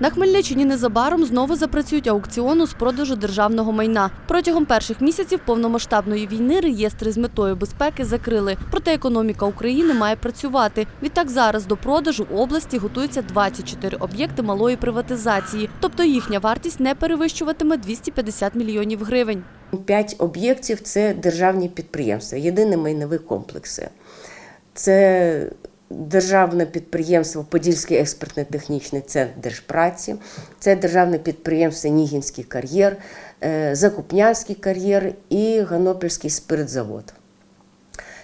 На Хмельниччині незабаром знову запрацюють аукціону з продажу державного майна. Протягом перших місяців повномасштабної війни реєстри з метою безпеки закрили. Проте економіка України має працювати. Відтак зараз до продажу в області готуються 24 об'єкти малої приватизації, тобто їхня вартість не перевищуватиме 250 мільйонів гривень. П'ять об'єктів це державні підприємства, єдині майнові комплекси. Це державне підприємство Подільський експертно-технічний центр держпраці, це державне підприємство Нігінський кар'єр, е, Закупнянський кар'єр і Ганопільський спиртзавод.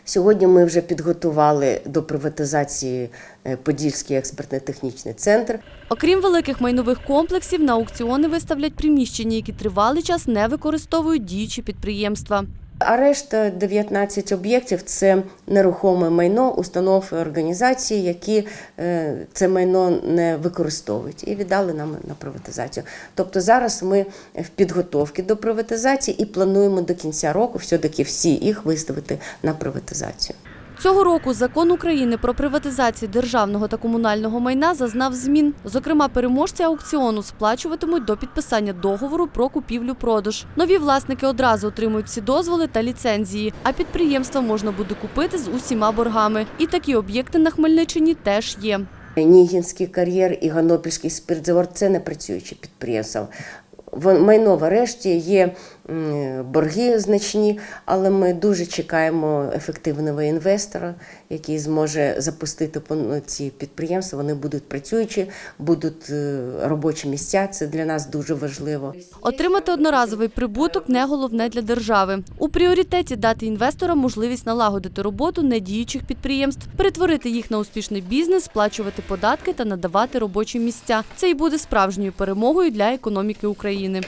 Сьогодні ми вже підготували до приватизації е, Подільський експертно-технічний центр. Окрім великих майнових комплексів, на аукціони виставлять приміщення, які тривалий час не використовують діючі підприємства. А решта 19 об'єктів це нерухоме майно, установ і організації, які е, це майно не використовують і віддали нам на приватизацію. Тобто зараз ми в підготовці до приватизації і плануємо до кінця року все-таки всі їх виставити на приватизацію. Цього року закон України про приватизацію державного та комунального майна зазнав змін. Зокрема, переможці аукціону сплачуватимуть до підписання договору про купівлю-продаж. Нові власники одразу отримують всі дозволи та ліцензії, а підприємства можна буде купити з усіма боргами. І такі об'єкти на Хмельниччині теж є. Нігінський кар'єр і Ганопільський спиртзавод це не працюючі підприємства. Майно в арешті є борги значні, але ми дуже чекаємо ефективного інвестора, який зможе запустити пон- ці підприємства. Вони будуть працюючі, будуть е, робочі місця. Це для нас дуже важливо. Отримати одноразовий прибуток не головне для держави. У пріоритеті дати інвесторам можливість налагодити роботу недіючих підприємств, перетворити їх на успішний бізнес, сплачувати податки та надавати робочі місця. Це і буде справжньою перемогою для економіки України.